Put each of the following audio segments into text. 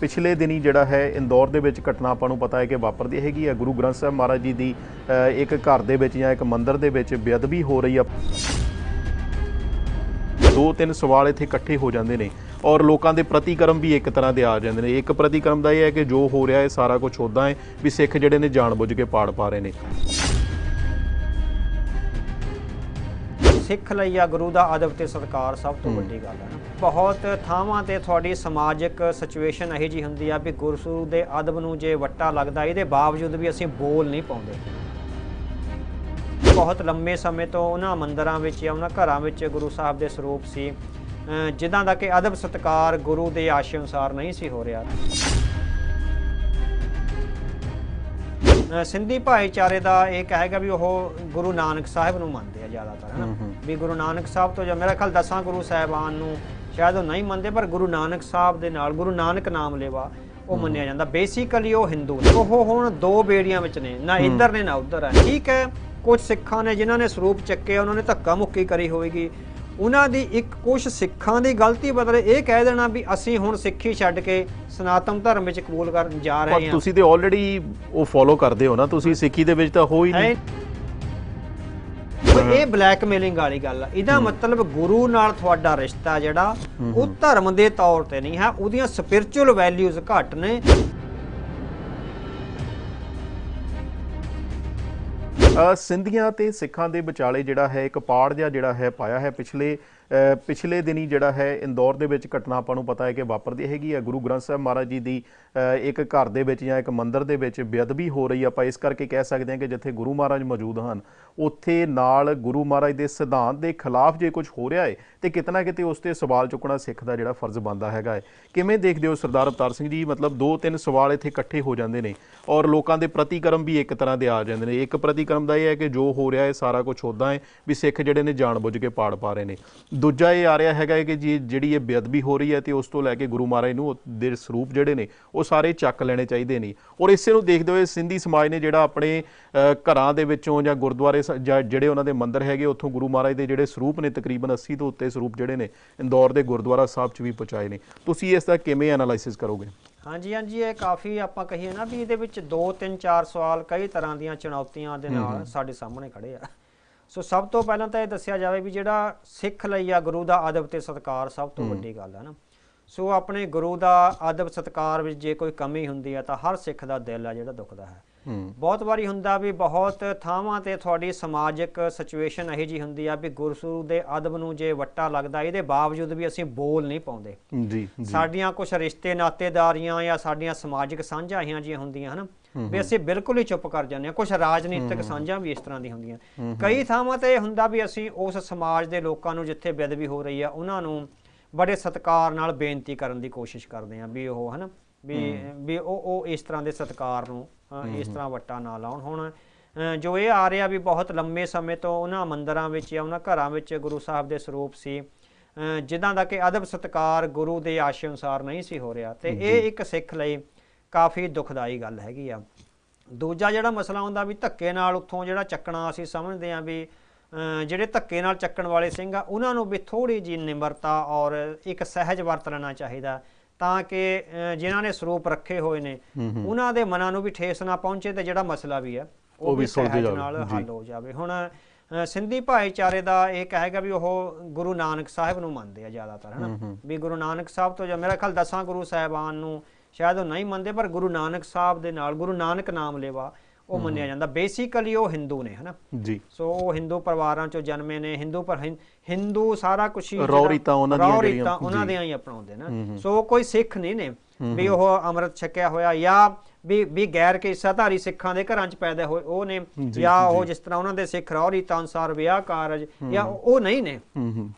ਪਿਛਲੇ ਦਿਨੀ ਜਿਹੜਾ ਹੈ ਇੰਦੌਰ ਦੇ ਵਿੱਚ ਘਟਨਾ ਆਪਾਂ ਨੂੰ ਪਤਾ ਹੈ ਕਿ ਵਾਪਰਦੀ ਹੈਗੀ ਹੈ। ਗੁਰੂ ਗ੍ਰੰਥ ਸਾਹਿਬ ਮਹਾਰਾਜ ਜੀ ਦੀ ਇੱਕ ਘਰ ਦੇ ਵਿੱਚ ਜਾਂ ਇੱਕ ਮੰਦਿਰ ਦੇ ਵਿੱਚ ਬੇਅਦਬੀ ਹੋ ਰਹੀ ਆ। ਦੋ ਤਿੰਨ ਸਵਾਲ ਇੱਥੇ ਇਕੱਠੇ ਹੋ ਜਾਂਦੇ ਨੇ ਔਰ ਲੋਕਾਂ ਦੇ ਪ੍ਰਤੀਕਰਮ ਵੀ ਇੱਕ ਤਰ੍ਹਾਂ ਦੇ ਆ ਜਾਂਦੇ ਨੇ। ਇੱਕ ਪ੍ਰਤੀਕਰਮ ਦਾ ਇਹ ਹੈ ਕਿ ਜੋ ਹੋ ਰਿਹਾ ਹੈ ਸਾਰਾ ਕੁਝ ਉਦਾਂ ਹੈ ਵੀ ਸਿੱਖ ਜਿਹੜੇ ਨੇ ਜਾਣਬੁੱਝ ਕੇ ਪਾੜ ਪਾ ਰਹੇ ਨੇ। ਸਿੱਖ ਲਈ ਆ ਗੁਰੂ ਦਾ ਅਦਬ ਤੇ ਸਤਿਕਾਰ ਸਭ ਤੋਂ ਵੱਡੀ ਗੱਲ ਹੈ ਨਾ। ਬਹੁਤ ਥਾਵਾਂ ਤੇ ਤੁਹਾਡੀ ਸਮਾਜਿਕ ਸਿਚੁਏਸ਼ਨ ਇਹੋ ਜੀ ਹੁੰਦੀ ਆ ਵੀ ਗੁਰੂ ਦੇ ਅਦਬ ਨੂੰ ਜੇ ਵੱਟਾ ਲੱਗਦਾ ਇਹਦੇ ਬਾਵਜੂਦ ਵੀ ਅਸੀਂ ਬੋਲ ਨਹੀਂ ਪਾਉਂਦੇ। ਬਹੁਤ ਲੰਮੇ ਸਮੇਂ ਤੋਂ ਉਹਨਾਂ ਮੰਦਰਾਂ ਵਿੱਚ ਜਾਂ ਉਹਨਾਂ ਘਰਾਂ ਵਿੱਚ ਗੁਰੂ ਸਾਹਿਬ ਦੇ ਸਰੂਪ ਸੀ ਜਿਨ੍ਹਾਂ ਦਾ ਕਿ ਅਦਬ ਸਤਿਕਾਰ ਗੁਰੂ ਦੇ ਆਸ਼ੇ ਅਨੁਸਾਰ ਨਹੀਂ ਸੀ ਹੋ ਰਿਹਾ। ਸਿੰਧੀ ਭਾਈਚਾਰੇ ਦਾ ਇਹ ਕਹੇਗਾ ਵੀ ਉਹ ਗੁਰੂ ਨਾਨਕ ਸਾਹਿਬ ਨੂੰ ਮੰਨਦੇ ਆ ਜ਼ਿਆਦਾਤਰ ਹੈ ਨਾ ਵੀ ਗੁਰੂ ਨਾਨਕ ਸਾਹਿਬ ਤੋਂ ਜਾਂ ਮੇਰਾ ਖਿਆਲ ਦਸਾਂ ਗੁਰੂ ਸਾਹਿਬਾਨ ਨੂੰ ਸ਼ਾਇਦ ਉਹ ਨਹੀਂ ਮੰਨਦੇ ਪਰ ਗੁਰੂ ਨਾਨਕ ਸਾਹਿਬ ਦੇ ਨਾਲ ਗੁਰੂ ਨਾਨਕ ਨਾਮ ਲੈਵਾ ਉਹ ਮੰਨਿਆ ਜਾਂਦਾ। ਬੇਸਿਕਲੀ ਉਹ ਹਿੰਦੂ ਨੇ। ਉਹ ਹੁਣ ਦੋ ਬੇੜੀਆਂ ਵਿੱਚ ਨੇ ਨਾ ਇੱਧਰ ਨੇ ਨਾ ਉੱਧਰ ਹੈ ਠੀਕ ਹੈ ਕੁਝ ਸਿੱਖਾਂ ਨੇ ਜਿਨ੍ਹਾਂ ਨੇ ਸਰੂਪ ਚੱਕੇ ਉਹਨਾਂ ਨੇ ਧੱਕਾ ਮੁੱਕੀ ਕਰੀ ਹੋਵੇਗੀ। ਉਹਨਾਂ ਦੀ ਇੱਕ ਕੁਝ ਸਿੱਖਾਂ ਦੀ ਗਲਤੀ ਬਦਲੇ ਇਹ ਕਹਿ ਦੇਣਾ ਵੀ ਅਸੀਂ ਹੁਣ ਸਿੱਖੀ ਛੱਡ ਕੇ ਸਨਾਤਨ ਧਰਮ ਵਿੱਚ ਕਬੂਲ ਕਰਨ ਜਾ ਪਰ ਰਹੇ ਹਾਂ। ਤੁਸੀਂ ਤੇ ਆਲਰੇਡੀ ਉਹ ਫੋਲੋ ਕਰਦੇ ਹੋ ਨਾ ਤੁਸੀਂ ਸਿੱਖੀ ਦੇ ਵਿੱਚ ਤਾਂ ਹੋ ਹੀ ਨਹੀਂ। ਪਰ ਇਹ ਬਲੈਕਮੇਲਿੰਗ ਵਾਲੀ ਗੱਲ ਆ। ਇਹਦਾ ਮਤਲਬ ਗੁਰੂ ਨਾਲ ਤੁਹਾਡਾ ਰਿਸ਼ਤਾ ਜਿਹੜਾ ਉਹ ਧਰਮ ਦੇ ਤੌਰ ਤੇ ਨਹੀਂ ਹੈ ਉਹਦੀਆਂ ਸਪਿਰਚੁਅਲ ਵੈਲਿਊਜ਼ ਘੱਟ ਨੇ। ਸਿੰਧੀਆਂ ਤੇ ਸਿੱਖਾਂ ਦੇ ਵਿਚਾਲੇ ਜਿਹੜਾ ਹੈ ਇੱਕ ਪਾੜ ਜਿਹਾ ਜਿਹੜਾ ਹੈ ਪਾਇਆ ਹੈ ਪਿਛਲੇ ਪਿਛਲੇ ਦਿਨੀ ਜਿਹੜਾ ਹੈ, ਇੰਦੌਰ ਦੇ ਵਿੱਚ ਘਟਨਾ ਆਪਾਂ ਨੂੰ ਪਤਾ ਹੈ ਕਿ ਵਾਪਰਦੀ ਹੈਗੀ ਹੈ। ਗੁਰੂ ਗ੍ਰੰਥ ਸਾਹਿਬ ਮਹਾਰਾਜ ਜੀ ਦੀ ਇੱਕ ਘਰ ਦੇ ਵਿੱਚ ਜਾਂ ਇੱਕ ਮੰਦਿਰ ਦੇ ਵਿੱਚ ਬੇਅਦਬੀ ਹੋ ਰਹੀ ਆਪਾਂ ਇਸ ਕਰਕੇ ਕਹਿ ਸਕਦੇ ਹਾਂ ਕਿ ਜਿੱਥੇ ਗੁਰੂ ਮਹਾਰਾਜ ਮੌਜੂਦ ਹਨ, ਉੱਥੇ ਨਾਲ ਗੁਰੂ ਮਹਾਰਾਜ ਦੇ ਸਿਧਾਂਤ ਦੇ ਖਿਲਾਫ ਜੇ ਕੁਝ ਹੋ ਰਿਹਾ ਹੈ, ਤੇ ਕਿਤਨਾ ਕਿਤੇ ਉਸ ਤੇ ਸਵਾਲ ਚੁੱਕਣਾ ਸਿੱਖ ਦਾ ਜਿਹੜਾ ਫਰਜ਼ ਬਣਦਾ ਹੈਗਾ ਹੈ। ਕਿਵੇਂ ਦੇਖਦੇ ਹੋ ਸਰਦਾਰ ਅਵਤਾਰ ਸਿੰਘ ਜੀ? ਮਤਲਬ ਦੋ ਤਿੰਨ ਸਵਾਲ ਇੱਥੇ ਇਕੱਠੇ ਹੋ ਜਾਂਦੇ ਨੇ ਔਰ ਲੋਕਾਂ ਦੇ ਪ੍ਰਤੀਕਰਮ ਵੀ ਇੱਕ ਤਰ੍ਹਾਂ ਦੇ ਆ ਜਾਂਦੇ ਨੇ। ਇੱਕ ਪ੍ਰਤੀਕਰਮ ਦਾ ਇਹ ਹੈ ਕਿ ਜੋ ਹੋ ਰਿਹਾ ਹੈ, ਸਾਰਾ ਕੁਝ ਉਦਾਂ ਹੈ ਵੀ ਸਿੱਖ ਜਿਹੜੇ ਨੇ ਜਾਣਬੁੱਝ ਕੇ ਪਾੜ ਪਾ ਰਹੇ ਨੇ। ਦੂਜਾ ਇਹ ਆ ਰਿਹਾ ਹੈਗਾ ਹੈ ਕਿ ਜੀ ਜਿਹੜੀ ਇਹ ਬੇਅਦਬੀ ਹੋ ਰਹੀ ਹੈ ਤੇ ਉਸ ਤੋਂ ਲੈ ਕੇ ਗੁਰੂ ਮਹਾਰਾਜ ਨੂੰ ਦੇ ਸਰੂਪ ਜਿਹੜੇ ਨੇ ਉਹ ਸਾਰੇ ਚੱਕ ਲੈਣੇ ਚਾਹੀਦੇ ਨੇ। ਔਰ ਇਸੇ ਨੂੰ ਦੇਖਦੇ ਹੋਏ ਸਿੰਧੀ ਸਮਾਜ ਨੇ ਜਿਹੜਾ ਆਪਣੇ ਘਰਾਂ ਦੇ ਵਿੱਚੋਂ ਜਾਂ ਗੁਰਦੁਆਰੇ ਜਿਹੜੇ ਉਹਨਾਂ ਦੇ ਮੰਦਿਰ ਹੈਗੇ ਉੱਥੋਂ ਗੁਰੂ ਮਹਾਰਾਜ ਦੇ ਜਿਹੜੇ ਸਰੂਪ ਨੇ ਤਕਰੀਬਨ 80 ਤੋਂ ਉੱਤੇ ਸਰੂਪ ਜਿਹੜੇ ਨੇ ਇੰਦੌਰ ਦੇ ਗੁਰਦੁਆਰਾ ਸਾਹਿਬ 'ਚ ਵੀ ਪਹੁੰਚਾਏ ਨੇ। ਤੁਸੀਂ ਇਸ ਦਾ ਕਿਵੇਂ ਐਨਾਲਾਈਸਿਸ ਕਰੋਗੇ? ਹਾਂਜੀ ਹਾਂਜੀ ਇਹ ਕਾਫੀ ਆਪਾਂ ਕਹੀਏ ਨਾ ਵੀ ਇਹਦੇ ਵਿੱਚ 2 3 4 ਸਵਾਲ ਕਈ ਤਰ੍ਹਾਂ ਦੀਆਂ ਚੁਣੌਤੀਆਂ ਦੇ ਨਾਲ ਸਾਡੇ ਸਾਹਮਣੇ ਖੜੇ ਆ। ਸੋ ਸਭ ਤੋਂ ਪਹਿਲਾਂ ਤਾਂ ਇਹ ਦੱਸਿਆ ਜਾਵੇ ਵੀ ਜਿਹੜਾ ਸਿੱਖ ਲਈ ਆ ਗੁਰੂ ਦਾ ਅਦਬ ਤੇ ਸਤਿਕਾਰ ਸਭ ਤੋਂ ਵੱਡੀ ਗੱਲ ਹੈ ਨਾ। ਸੋ ਆਪਣੇ ਗੁਰੂ ਦਾ ਅਦਬ ਸਤਿਕਾਰ ਵਿੱਚ ਜੇ ਕੋਈ ਕਮੀ ਹੁੰਦੀ ਹੈ ਤਾਂ ਹਰ ਸਿੱਖ ਦਾ ਦਿਲ ਆ ਜਿਹੜਾ ਦੁਖਦਾ ਹੂੰ। ਬਹੁਤ ਵਾਰੀ ਹੁੰਦਾ ਵੀ ਬਹੁਤ ਥਾਵਾਂ ਤੇ ਤੁਹਾਡੀ ਸਮਾਜਿਕ ਸਿਚੁਏਸ਼ਨ ਇਹੋ ਜੀ ਹੁੰਦੀ ਆ ਵੀ ਗੁਰੂ ਦੇ ਅਦਬ ਨੂੰ ਜੇ ਵੱਟਾ ਲੱਗਦਾ ਇਹਦੇ ਬਾਵਜੂਦ ਵੀ ਅਸੀਂ ਬੋਲ ਨਹੀਂ ਪਾਉਂਦੇ। ਜੀ ਸਾਡੀਆਂ ਕੁਝ ਰਿਸ਼ਤੇ ਨਾਤੇਦਾਰੀਆਂ ਜਾਂ ਸਾਡੀਆਂ ਸਮਾਜਿਕ ਸਾਂਝਾਂ ਇਹੀਆਂ ਜੀਆਂ ਹੁੰਦੀਆਂ ਹਨ? ਵੀ ਅਸੀਂ ਬਿਲਕੁਲ ਹੀ ਚੁੱਪ ਕਰ ਜਾਂਦੇ ਹਾਂ ਕੁਝ ਰਾਜਨੀਤਿਕ ਸਾਂਝਾਂ ਵੀ ਇਸ ਤਰ੍ਹਾਂ ਦੀ ਹੁੰਦੀਆਂ। ਕਈ ਥਾਵਾਂ ਤੇ ਇਹ ਹੁੰਦਾ ਵੀ ਅਸੀਂ ਉਸ ਸਮਾਜ ਦੇ ਲੋਕਾਂ ਨੂੰ ਜਿੱਥੇ ਬੇਅਦਬੀ ਹੋ ਰਹੀ ਆ ਉਹਨਾਂ ਨੂੰ ਬੜੇ ਸਤਿਕਾਰ ਨਾਲ ਬੇਨਤੀ ਕਰਨ ਦੀ ਕੋਸ਼ਿਸ਼ ਕਰਦੇ ਹਾਂ ਵੀ ਉਹ ਹਨਾ? ਵੀ ਵੀ ਉਹ ਉਹ ਇਸ ਤਰ੍ਹਾਂ ਦੇ ਸਤਿਕਾਰ ਨੂੰ ਇਸ ਤਰ੍ਹਾਂ ਵੱਟਾ ਨਾ ਲਾਉਣ ਹੁਣ ਜੋ ਇਹ ਆ ਰਿਹਾ ਵੀ ਬਹੁਤ ਲੰਮੇ ਸਮੇਂ ਤੋਂ ਉਹਨਾਂ ਮੰਦਰਾਂ ਵਿੱਚ ਜਾਂ ਉਹਨਾਂ ਘਰਾਂ ਵਿੱਚ ਗੁਰੂ ਸਾਹਿਬ ਦੇ ਸਰੂਪ ਸੀ ਜਿਨ੍ਹਾਂ ਦਾ ਕਿ ਅਦਬ ਸਤਿਕਾਰ ਗੁਰੂ ਦੇ ਆਸ਼ੇ ਅਨੁਸਾਰ ਨਹੀਂ ਸੀ ਹੋ ਰਿਹਾ। ਤੇ ਇਹ ਇੱਕ ਸਿੱਖ ਲਈ ਕਾਫੀ ਦੁਖਦਾਈ ਗੱਲ ਹੈਗੀ ਆ। ਦੂਜਾ ਜਿਹੜਾ ਮਸਲਾ ਹੁੰਦਾ ਵੀ ਧੱਕੇ ਨਾਲ ਉੱਥੋਂ ਜਿਹੜਾ ਚੱਕਣਾ ਅਸੀਂ ਸਮਝਦੇ ਹਾਂ ਵੀ ਜਿਹੜੇ ਧੱਕੇ ਨਾਲ ਚੱਕਣ ਵਾਲੇ ਸਿੰਘ ਆ ਉਹਨਾਂ ਨੂੰ ਵੀ ਥੋੜੀ ਜੀ ਨਿਮਰਤਾ ਔਰ ਇੱਕ ਸਹਿਜ ਵਰਤ ਲੈਣਾ ਚਾਹੀਦਾ। ਤਾਂ ਕਿ ਜਿਨ੍ਹਾਂ ਨੇ ਸਰੂਪ ਰੱਖੇ ਹੋਏ ਨੇ ਉਹਨਾਂ ਦੇ ਮਨਾਂ ਨੂੰ ਵੀ ਠੇਸ ਨਾ ਪਹੁੰਚੇ ਤੇ ਜਿਹੜਾ ਮਸਲਾ ਵੀ ਆ ਉਹ ਵੀ ਸੁਲਝ ਜਾਵੇ, ਨਾਲ। ਹੱਲ ਹੋ ਜਾਵੇ। ਹੁਣ ਸਿੰਧੀ ਭਾਈਚਾਰੇ ਦਾ ਇਹ ਕਹੇਗਾ ਵੀ ਉਹ ਗੁਰੂ ਨਾਨਕ ਸਾਹਿਬ ਨੂੰ ਮੰਨਦੇ ਆ ਜ਼ਿਆਦਾਤਰ ਹਨਾ? ਵੀ ਗੁਰੂ ਨਾਨਕ ਸਾਹਿਬ ਤੋਂ ਜਾਂ ਮੇਰਾ ਖਿਆਲ ਦਸਾਂ ਗੁਰੂ ਸਾਹਿਬਾਨ ਨੂੰ ਸ਼ਾਇਦ ਉਹ ਨਹੀਂ ਮੰਨਦੇ ਪਰ ਗੁਰੂ ਨਾਨਕ ਸਾਹਿਬ ਦੇ ਨਾਲ ਗੁਰੂ ਨਾਨਕ ਨਾਮ ਲੈਵਾ ਉਹ ਮੰਨਿਆ ਜਾਂਦਾ। ਬੇਸਿਕਲੀ ਉਹ ਹਿੰਦੂ ਨੇ ਹਨਾ? ਜੀ। ਸੋ ਉਹ ਹਿੰਦੂ ਪਰਿਵਾਰਾਂ ਚੋਂ ਜਨਮੇ ਨੇ। ਹਿੰਦੂ ਪਰ ਹਿੰਦੂ ਸਾਰਾ ਕੁਝ ਹੀ ਰਹੁ ਰੀਤਾਂ ਉਹਨਾਂ ਦੀਆਂ ਜਿਹੜੀਆਂ- ਉਹਨਾਂ। ਦੀਆਂ ਹੀ ਅਪਣਾਉਂਦੇ ਨਾ। ਸੋ ਕੋਈ ਸਿੱਖ ਨਹੀਂ ਨੇ ਵੀ ਉਹ ਅੰਮ੍ਰਿਤ ਛਕਿਆ ਹੋਇਆ ਜਾਂ ਵੀ ਵੀ ਗੈਰ ਕਿੱਸਾਧਾਰੀ ਸਿੱਖਾਂ ਦੇ ਘਰਾਂ 'ਚ ਪੈਦਾ ਹੋਏ ਉਹ ਨੇ ਜੀ, ਉਹ ਜਿਸ ਤਰ੍ਹਾਂ ਉਹਨਾਂ ਦੇ ਸਿੱਖ ਰਹੁ ਰੀਤਾਂ ਅਨੁਸਾਰ ਵਿਆਹ ਕਾਰਜ ਜਾਂ ਉਹ ਨਹੀਂ ਨੇ।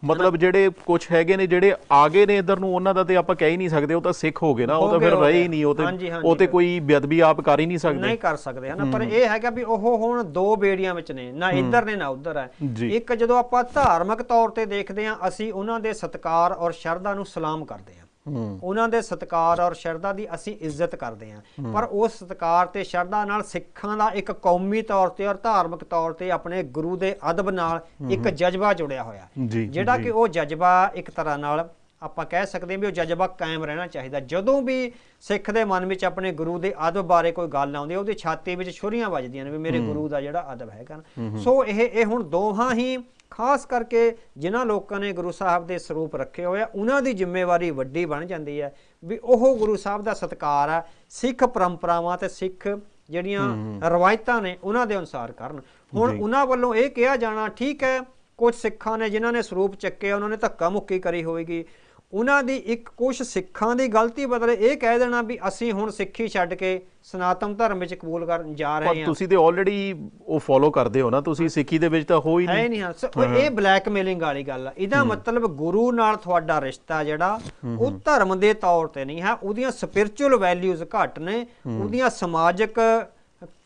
ਮਤਲਬ ਜਿਹੜੇ ਕੁਝ ਹੈਗੇ ਨੇ ਜਿਹੜੇ ਆਗੇ ਨੇ ਇਧਰ ਨੂੰ ਉਹਨਾਂ ਦਾ ਤੇ ਆਪਾਂ ਕਹਿ ਹੀ ਨਹੀਂ ਸਕਦੇ ਉਹ ਤਾਂ ਸਿੱਖ ਹੋ ਗਏ ਨਾ ਉਹ ਤਾਂ ਫਿਰ ਰਹੇ ਹੀ। ਨਹੀਂ ਉਹ ਤੇ ਉਹ ਤੇ ਕੋਈ ਬੇਅਦਬੀ ਆਪ ਕਰ ਹੀ ਨਹੀਂ ਸਕਦੇ। ਨਹੀਂ ਕਰ ਸਕਦੇ ਹਨਾ ਪਰ ਇਹ ਹੈਗਾ ਵੀ ਉਹ ਹੁਣ ਦੋ ਬੇੜੀਆਂ ਵਿੱਚ ਨੇ ਨਾ ਇੱਧਰ ਨੇ ਨਾ ਉੱਧਰ ਹੈ। ਇੱਕ ਜਦੋਂ ਆਪਾਂ ਧਾਰਮਿਕ ਤੌਰ ਤੇ ਦੇਖਦੇ ਹਾਂ ਅਸੀਂ ਉਹਨਾਂ ਦੇ ਸਤਕਾਰ ਔਰ ਸ਼ਰਧਾ ਨੂੰ ਸਲਾਮ ਕਰਦੇ ਹੂੰ। ਉਹਨਾਂ ਦੇ ਸਤਕਾਰ ਔਰ ਸ਼ਰਧਾ ਦੀ ਅਸੀਂ ਇੱਜ਼ਤ ਕਰਦੇ ਹਾਂ। ਪਰ ਉਸ ਸਤਕਾਰ ਤੇ ਸ਼ਰਧਾ ਨਾਲ ਸਿੱਖਾਂ ਦਾ ਇੱਕ ਕੌਮੀ ਤੌਰ ਤੇ ਔਰ ਧਾਰਮਿਕ ਤੌਰ ਤੇ ਆਪਣੇ ਗੁਰੂ ਦੇ ਅਦਬ ਨਾਲ ਇੱਕ ਜਜ਼ਬਾ ਜੁੜਿਆ ਹੋਇਆ। ਜਿਹੜਾ ਕਿ ਉਹ ਜਜ਼ਬਾ ਇੱਕ ਤਰ੍ਹਾਂ ਨਾਲ ਆਪਾਂ ਕਹਿ ਸਕਦੇ ਹਾਂ ਵੀ ਉਹ ਜਜ਼ਬਾ ਕਾਇਮ ਰਹਿਣਾ ਚਾਹੀਦਾ। ਜਦੋਂ ਵੀ ਸਿੱਖ ਦੇ ਮਨ ਵਿੱਚ ਆਪਣੇ ਗੁਰੂ ਦੇ ਅਦਬ ਬਾਰੇ ਕੋਈ ਗੱਲ ਆਉਂਦੀ ਹੈ ਉਹਦੀ ਛਾਤੀ ਵਿੱਚ ਛੁਰੀਆਂ ਵੱਜਦੀਆਂ ਨੇ ਵੀ ਮੇਰੇ ਗੁਰੂ ਦਾ ਜਿਹੜਾ ਅਦਬ ਹੈਗਾ ਸੋ ਇਹ ਇਹ ਹੁਣ ਦੋਹਾਂ ਹੀ ਖਾਸ ਕਰਕੇ ਜਿਨ੍ਹਾਂ ਲੋਕਾਂ ਨੇ ਗੁਰੂ ਸਾਹਿਬ ਦੇ ਸਰੂਪ ਰੱਖੇ ਹੋਏ ਆ ਉਹਨਾਂ ਦੀ ਜ਼ਿੰਮੇਵਾਰੀ ਵੱਡੀ ਬਣ ਜਾਂਦੀ ਹੈ ਵੀ ਉਹ ਗੁਰੂ ਸਾਹਿਬ ਦਾ ਸਤਿਕਾਰ ਆ ਸਿੱਖ ਪਰੰਪਰਾਵਾਂ ਤੇ ਸਿੱਖ ਜਿਹੜੀਆਂ ਰਵਾਇਤਾਂ ਨੇ ਉਹਨਾਂ ਦੇ ਅਨੁਸਾਰ ਕਰਨ। ਹੁਣ। ਉਹਨਾਂ ਵੱਲੋਂ ਇਹ ਕਿਹਾ ਜਾਣਾ ਠੀਕ ਹੈ ਕੁਝ ਸਿੱਖਾਂ ਨੇ ਜਿਨ੍ਹਾਂ ਨੇ ਸਰੂਪ ਚੱਕੇ ਉਹਨਾਂ ਨੇ ਧੱਕਾ ਮੁੱਕੀ ਕਰੀ ਹੋਏਗੀ ਉਹਨਾਂ ਦੀ ਇੱਕ ਕੁਝ ਸਿੱਖਾਂ ਦੀ ਗਲਤੀ ਬਦਲੇ ਇਹ ਕਹਿ ਦੇਣਾ ਵੀ ਅਸੀਂ ਹੁਣ ਸਿੱਖੀ ਛੱਡ ਕੇ ਸਨਾਤਨ ਧਰਮ ਵਿੱਚ ਕਬੂਲ ਕਰਨ ਜਾ ਰਹੇ ਹਾਂ। ਤੁਸੀਂ ਤੇ ਆਲਰੇਡੀ ਉਹ ਫੋਲੋ ਕਰਦੇ ਹੋ ਨਾ ਤੁਸੀਂ ਸਿੱਖੀ ਦੇ ਵਿੱਚ ਤਾਂ ਹੋ ਹੀ ਹੈ ਨਹੀਂ। ਹਾਂ। ਇਹ ਬਲੈਕਮੇਲਿੰਗ ਵਾਲੀ ਗੱਲ ਆ। ਇਹਦਾ ਮਤਲਬ ਗੁਰੂ ਨਾਲ ਤੁਹਾਡਾ ਰਿਸ਼ਤਾ ਜਿਹੜਾ ਉਹ ਧਰਮ ਦੇ ਤੌਰ ਤੇ ਨਹੀਂ ਹੈ। ਉਹਦੀਆਂ ਸਪਿਰਚੁਅਲ ਵੈਲਿਊਜ਼ ਘੱਟ ਨੇ। ਉਹਦੀਆਂ ਸਮਾਜਿਕ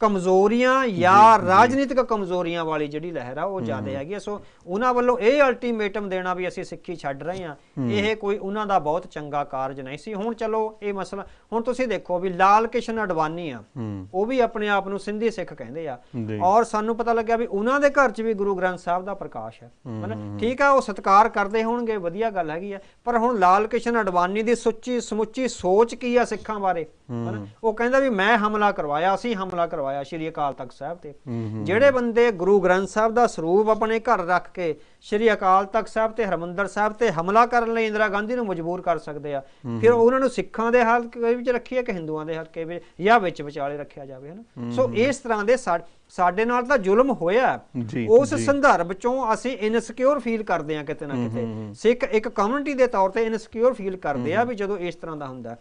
ਕਮਜ਼ੋਰੀਆਂ ਜਾਂ ਰਾਜਨੀਤਿਕ ਕਮਜ਼ੋਰੀਆਂ ਵਾਲੀ ਜਿਹੜੀ ਲਹਿਰ ਆ ਉਹ ਜ਼ਿਆਦਾ ਹੈਗੀ। ਸੋ ਉਹਨਾਂ ਵੱਲੋਂ ਇਹ ਅਲਟੀਮੇਟਮ ਦੇਣਾ ਵੀ ਅਸੀਂ ਸਿੱਖੀ ਛੱਡ ਰਹੇ ਹਾਂ। ਇਹ ਕੋਈ ਉਹਨਾਂ ਦਾ ਬਹੁਤ ਚੰਗਾ ਕਾਰਜ ਨਹੀਂ ਸੀ। ਹੁਣ ਚਲੋ ਇਹ ਮਸਲਾ ਹੁਣ ਤੁਸੀਂ ਦੇਖੋ ਵੀ ਲਾਲ ਕਿਸ਼ਨ ਅਡਵਾਨੀ ਆ ਉਹ ਵੀ ਆਪਣੇ ਆਪ ਨੂੰ ਸਿੰਧੀ ਸਿੱਖ ਕਹਿੰਦੇ ਆ। ਔਰ ਸਾਨੂੰ ਪਤਾ ਲੱਗਿਆ ਵੀ ਉਹਨਾਂ ਦੇ ਘਰ 'ਚ ਵੀ ਗੁਰੂ ਗ੍ਰੰਥ ਸਾਹਿਬ ਦਾ ਪ੍ਰਕਾਸ਼ ਹੈ। ਹਨਾ? ਠੀਕ ਆ ਉਹ ਸਤਿਕਾਰ ਕਰਦੇ ਹੋਣਗੇ ਵਧੀਆ ਗੱਲ ਹੈਗੀ ਆ। ਪਰ ਹੁਣ ਲਾਲ ਕਿਸ਼ਨ ਅਡਵਾਨੀ ਦੀ ਸੁੱਚੀ ਸਮੁੱਚੀ ਸੋਚ ਕੀ ਆ ਸਿੱਖਾਂ ਬਾਰੇ? ਹਨਾ ਉਹ ਕਹਿੰਦਾ ਵੀ ਮੈਂ ਹਮਲਾ ਕਰਵਾਇਆ ਅਸੀਂ ਹਮਲਾ ਕਰਵਾਇਆ ਸ਼੍ਰੀ ਅਕਾਲ ਤਖਤ ਸਾਹਿਬ ਤੇ। ਜਿਹੜੇ ਬੰਦੇ ਗੁਰੂ ਗ੍ਰੰਥ ਸਾਹਿਬ ਦਾ ਸਰੂਪ ਆਪਣੇ ਘਰ ਰੱਖ ਕੇ ਸ਼੍ਰੀ ਅਕਾਲ ਤਖਤ ਸਾਹਿਬ ਤੇ ਹਰਮੰਦਰ ਸਾਹਿਬ ਤੇ ਹਮਲਾ ਕਰਨ ਲਈ ਇੰਦਰਾ ਗਾਂਧੀ ਨੂੰ ਮਜਬੂਰ ਕਰ ਸਕਦੇ ਆ ਫਿਰ ਉਹਨਾਂ ਨੂੰ ਸਿੱਖਾਂ ਦੇ ਹਲਕੇ ਵਿੱਚ ਰੱਖੀਏ ਕਿ ਹਿੰਦੂਆਂ ਦੇ ਹਲਕੇ ਵਿੱਚ ਜਾਂ ਵਿੱਚ ਵਿਚਾਲੇ ਰੱਖਿਆ ਜਾਵੇ ਹਨਾ? ਸੋ ਇਸ ਤਰ੍ਹਾਂ ਦੇ ਸਾਡੇ ਨਾਲ ਤਾਂ ਜ਼ੁਲਮ ਹੋਇਆ। ਉਸ। ਸੰਦਰਭ ਚੋਂ ਅਸੀਂ ਇਨਸਿਕਿਉਰ ਫੀਲ ਕਰਦੇ ਆ ਕਿਤੇ ਨਾ ਕਿਤੇ। ਸਿੱਖ ਇੱਕ ਕਮਿਊਨਿਟੀ ਦੇ ਤੌਰ ਤੇ ਇਨਸਿਕਿਉਰ ਫੀਲ ਕਰਦੇ ਆ ਵੀ ਜਦੋਂ ਇਸ ਤਰ੍ਹਾਂ ਦਾ ਹੁੰਦਾ।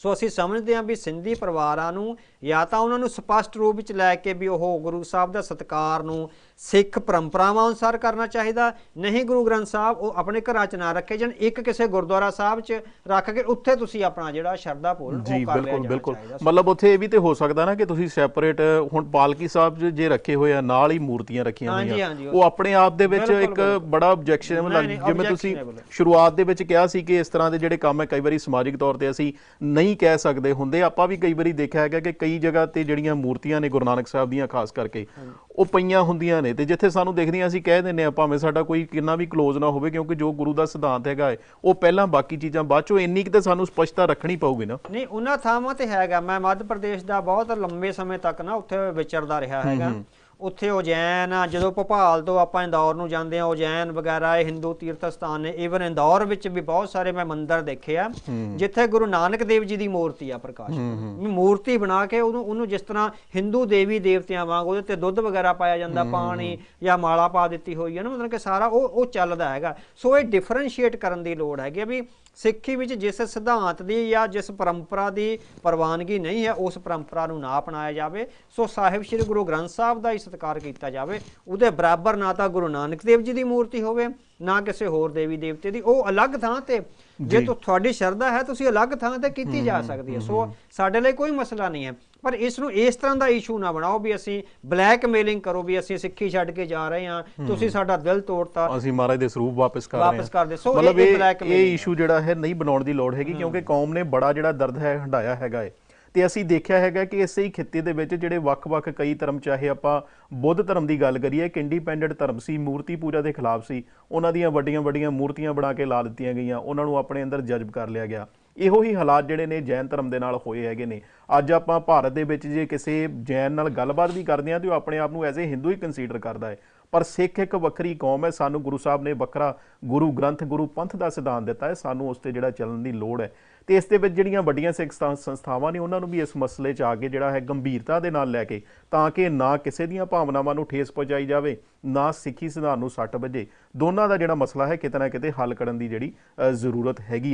ਸੋ ਅਸੀਂ ਸਮਝਦੇ ਹਾਂ ਵੀ ਸਿੰਧੀ ਪਰਿਵਾਰਾਂ ਨੂੰ ਜਾਂ ਤਾਂ ਉਹਨਾਂ ਨੂੰ ਸਪਸ਼ਟ ਰੂਪ ਵਿੱਚ ਲੈ ਕੇ ਵੀ ਉਹ ਗੁਰੂ ਸਾਹਿਬ ਦਾ ਸਤਿਕਾਰ ਨੂੰ ਸਿੱਖ ਪਰੰਪਰਾਵਾਂ ਅਨੁਸਾਰ ਕਰਨਾ ਚਾਹੀਦਾ। ਨਹੀਂ ਗੁਰੂ ਗ੍ਰੰਥ ਸਾਹਿਬ ਉਹ ਆਪਣੇ ਘਰਾਂ 'ਚ ਨਾ ਰੱਖੇ ਜਣ। ਇੱਕ ਕਿਸੇ ਗੁਰਦੁਆਰਾ ਸਾਹਿਬ 'ਚ ਰੱਖ ਕੇ ਉੱਥੇ ਤੁਸੀਂ ਆਪਣਾ ਜਿਹੜਾ ਸ਼ਰਧਾ ਪੂਰਨ ਜੀ ਉਹ ਕਰ ਲਿਆ ਬਿਲਕੁਲ ਜਾਣਾ ਬਿਲਕੁਲ ਚਾਹੀਦਾ ਮਤਲਬ ਉੱਥੇ ਇਹ ਵੀ ਤੇ ਹੋ ਸਕਦਾ ਨਾ ਕਿ ਤੁਸੀਂ ਸੈਪਰੇਟ ਹੁਣ ਪਾਲਕੀ ਸਾਹਿਬ 'ਚ ਜੇ ਰੱਖੇ ਹੋਏ ਆ ਨਾਲ ਹੀ ਮੂਰਤੀਆਂ ਰੱਖੀਆਂ ਹੋਈਆਂ। ਉਹ ਆਪਣੇ ਆਪ ਦੇ ਵਿੱਚ ਬਿਲਕੁਲ, ਇੱਕ ਬਿਲਕੁਲ। ਬੜਾ ਆਬਜੈਕਸ਼ਨ ਨਹੀਂ, ਨਹੀਂ, ਜਿਵੇਂ ਤੁਸੀਂ। ਸ਼ੁਰੂਆਤ ਦੇ ਵਿੱਚ ਕਿਹਾ ਸੀ ਕਿ ਇਸ ਤਰ੍ਹਾਂ ਦੇ ਜਿਹੜੇ ਕੰਮ ਹੈ ਕਈ ਵਾਰੀ ਸਮਾਜਿਕ ਤੌਰ ਤੇ ਅਸੀਂ ਨਹੀਂ ਕਹਿ ਸਕਦੇ ਹੁੰਦੇ। ਆਪਾਂ ਵੀ ਕਈ ਵਾਰੀ ਦੇਖਿਆ ਹੈਗਾ ਕਿ ਕਈ ਜਗ੍ਹਾ ਤੇ ਜਿਹੜੀਆਂ ਮੂਰਤੀਆਂ ਨੇ ਗੁਰੂ ਨਾਨਕ ਸਾਹਿਬ ਦੀਆਂ ਖਾਸ ਕਰਕੇ ਉਹ ਪਈਆਂ ਹੁੰਦੀਆਂ ਨੇ ਤੇ ਜਿੱਥੇ ਸਾਨੂੰ ਦੇਖਦੀਆਂ ਅਸੀਂ ਕਹਿ ਦਿੰਨੇ ਆ ਭਾਵੇਂ ਸਾਡਾ ਕੋਈ ਕਿੰਨਾ ਵੀ ক্লোਜ਼ ਨਾ ਹੋਵੇ ਕਿਉਂਕਿ ਜੋ ਗੁਰੂ ਦਾ ਸਿਧਾਂਤ ਹੈਗਾ ਉਹ ਪਹਿਲਾਂ ਬਾਕੀ ਚੀਜ਼ਾਂ ਬਾਅਦ ਚੋਂ ਇੰਨੀ ਕਿ ਤੇ ਸਾਨੂੰ ਸਪਸ਼ਟਤਾ ਰੱਖਣੀ ਪਊਗੀ ਨਾ। ਨਹੀਂ ਉਹਨਾਂ ਥਾਵਾਂ ਤੇ ਹੈਗਾ। ਮੈਂ ਮੱਧ ਪ੍ਰਦੇਸ਼ ਦਾ ਬਹੁਤ ਲੰਬੇ ਸਮੇਂ ਤੱਕ ਨਾ ਉੱਥੇ ਵਿਚਰਦਾ ਰਿਹਾ ਹੈਗਾ। ਉੱਥੇ ਉਜੈਨ ਆ ਜਦੋਂ ਭੋਪਾਲ ਤੋਂ ਆਪਾਂ ਇੰਦੌਰ ਨੂੰ ਜਾਂਦੇ ਆ ਉਜੈਨ ਵਗੈਰਾ ਇਹ ਹਿੰਦੂ ਤੀਰਥ ਸਥਾਨ ਨੇ ਈਵਨ ਇੰਦੌਰ ਵਿੱਚ ਵੀ ਬਹੁਤ ਸਾਰੇ ਮੈਂ ਮੰਦਿਰ ਦੇਖੇ ਆ ਜਿੱਥੇ ਗੁਰੂ ਨਾਨਕ ਦੇਵ ਜੀ ਦੀ ਮੂਰਤੀ ਆ ਪ੍ਰਕਾਸ਼ ਮੂਰਤੀ ਬਣਾ ਕੇ ਉਹਨੂੰ ਉਹਨੂੰ ਜਿਸ ਤਰ੍ਹਾਂ ਹਿੰਦੂ ਦੇਵੀ ਦੇਵਤਿਆਂ ਵਾਂਗ ਉਹਦੇ ਤੇ ਦੁੱਧ ਵਗੈਰਾ ਪਾਇਆ ਜਾਂਦਾ ਪਾਣੀ ਜਾਂ ਮਾਲਾ ਪਾ ਦਿੱਤੀ ਹੋਈ ਹੈ ਨਾ ਮਤਲਬ ਕਿ ਸਾਰਾ ਉਹ ਉਹ ਚੱਲਦਾ ਹੈਗਾ। ਸੋ ਇਹ ਡਿਫਰੈਂਸ਼ੀਏਟ ਕਰਨ ਦੀ ਲੋੜ ਹੈਗੀ ਵੀ ਸਿੱਖੀ ਵਿੱਚ ਜਿਸ ਸਿਧਾਂਤ ਦੀ ਜਾਂ ਜਿਸ ਪਰੰਪਰਾ ਦੀ ਪ੍ਰਵਾਨਗੀ ਨਹੀਂ ਹੈ ਉਸ ਪਰੰਪਰਾ ਨੂੰ ਨਾ ਅਪਣਾਇਆ ਜਾਵੇ। ਸੋ ਸਾਹਿਬ ਸ੍ਰੀ ਗੁਰੂ ਗ੍ਰੰਥ ਸਾਹਿਬ ਦਾ ਹੀ ਸਤਿਕਾਰ ਕੀਤਾ ਜਾਵੇ। ਉਹਦੇ ਬਰਾਬਰ ਨਾ ਤਾਂ ਗੁਰੂ ਨਾਨਕ ਦੇਵ ਜੀ ਦੀ ਮੂਰਤੀ ਹੋਵੇ ਨਾ ਕਿਸੇ ਹੋਰ ਦੇਵੀ ਦੇਵਤੇ ਦੀ। ਉਹ ਅਲੱਗ ਥਾਂ ਤੇ ਜੇ ਤੁ- ਤੁਹਾਡੀ ਸ਼ਰਧਾ ਹੈ ਤੁਸੀਂ ਅਲੱਗ ਥਾਂ ਤੇ ਕੀਤੀ ਜਾ ਸਕਦੀ ਹੈ। ਸੋ ਸਾਡੇ ਲਈ ਕੋਈ ਮਸਲਾ ਨਹੀਂ ਹੈ। ਪਰ ਇਸ ਨੂੰ ਇਸ ਤਰ੍ਹਾਂ ਦਾ ਇਸ਼ੂ ਨਾ ਬਣਾਓ ਵੀ ਅਸੀਂ ਬਲੈਕਮੇਲਿੰਗ ਕਰੋ ਵੀ ਅਸੀਂ ਸਿੱਖੀ ਛੱਡ ਕੇ ਜਾ ਰਹੇ ਹਾਂ। ਤੁਸੀਂ ਸਾਡਾ ਦਿਲ ਤੋੜਤਾ। ਅਸੀਂ ਮਹਾਰਾਜ ਦੇ ਸਰੂਪ ਵਾਪਸ ਕਰ ਰਹੇ ਹਾਂ। ਵਾਪਸ ਕਰ ਦੇ। ਸੋ ਇਹ- ਇਹ ਇਹ ਇਸ਼ੂ ਜਿਹੜਾ ਹੈ ਨਹੀਂ ਬਣਾਉਣ ਦੀ ਲੋੜ ਹੈਗੀ ਕਿਉਂਕਿ ਕੌਮ ਨੇ ਬੜਾ ਜਿਹੜਾ ਦਰਦ ਹੈ ਹੰਡਾਇਆ ਹੈਗਾ ਏ। ਤੇ ਅਸੀਂ ਦੇਖਿਆ ਹੈਗਾ ਕਿ ਇਸੇ ਹੀ ਖਿੱਤੇ ਦੇ ਵਿੱਚ ਜਿਹੜੇ ਵੱਖ-ਵੱਖ ਕਈ ਧਰਮ, ਚਾਹੇ ਆਪਾਂ ਬੁੱਧ ਧਰਮ ਦੀ ਗੱਲ ਕਰੀਏ, ਇੱਕ ਇੰਡੀਪੈਂਡੈਂਟ ਧਰਮ ਸੀ, ਮੂਰਤੀ ਪੂਜਾ ਦੇ ਖਿਲਾਫ ਸੀ, ਉਹਨਾਂ ਦੀਆਂ ਵੱਡੀਆਂ-ਵੱਡੀਆਂ ਮੂਰਤੀਆਂ ਬਣਾ ਕੇ ਲਾ ਦਿੱਤੀਆਂ ਗਈਆਂ, ਉਹਨਾਂ ਨੂੰ ਆਪਣੇ ਅੰਦਰ ਜਜ਼ਬ ਕਰ ਲਿਆ ਗਿਆ। ਇਹੋ ਹੀ ਹਾਲਾਤ ਜਿਹੜੇ ਨੇ ਜੈਨ ਧਰਮ ਦੇ ਨਾਲ ਹੋਏ ਹੈਗੇ ਨੇ। ਅੱਜ ਆਪਾਂ ਭਾਰਤ ਦੇ ਵਿੱਚ ਜੇ ਕਿਸੇ ਜੈਨ ਨਾਲ ਗੱਲਬਾਤ ਵੀ ਕਰਦੇ ਹਾਂ, ਤੇ ਉਹ ਆਪਣੇ ਆਪ ਨੂੰ ਐਜ਼ ਏ ਹਿੰਦੂ ਹੀ ਕੰਸੀਡਰ ਕਰਦਾ ਹੈ। ਪਰ ਸਿੱਖ ਇੱਕ ਵੱਖਰੀ ਕੌਮ ਹੈ। ਸਾਨੂੰ ਗੁਰੂ ਸਾਹਿਬ ਨੇ ਵੱਖਰਾ ਗੁਰੂ ਗ੍ਰੰਥ, ਗੁਰੂ ਪੰਥ ਦਾ ਸਿਧਾਂਤ ਦਿੱਤਾ ਹੈ। ਸਾਨੂੰ ਉਸ ਤੇ ਜਿਹੜਾ ਚੱਲਣ ਦੀ ਲੋੜ ਹੈ। ਤੇ ਇਸ ਦੇ ਵਿੱਚ ਜਿਹੜੀਆਂ ਵੱਡੀਆਂ ਸਿੱਖ ਸੰਸਥਾ- ਸੰਸਥਾਵਾਂ ਨੇ, ਉਹਨਾਂ ਨੂੰ ਵੀ ਇਸ ਮਸਲੇ 'ਚ ਆ ਕੇ ਜਿਹੜਾ ਹੈ ਗੰਭੀਰਤਾ ਦੇ ਨਾਲ ਲੈ ਕੇ, ਤਾਂ ਕਿ ਨਾ ਕਿਸੇ ਦੀਆਂ ਭਾਵਨਾਵਾਂ ਨੂੰ ਠੇਸ ਪਹੁੰਚਾਈ ਜਾਵੇ, ਨਾ ਸਿੱਖੀ ਸਿਧਾਂਤ ਨੂੰ ਸੱਟ ਵੱਜੇ। ਦੋਨਾਂ ਦਾ ਜਿਹੜਾ ਮਸਲਾ ਹੈ, ਕਿਤੇ ਨਾ ਕਿਤੇ ਹੱਲ ਕਰਨ ਦੀ ਜਿਹੜੀ ਜ਼ਰੂਰਤ ਹੈਗੀ ਹੈ।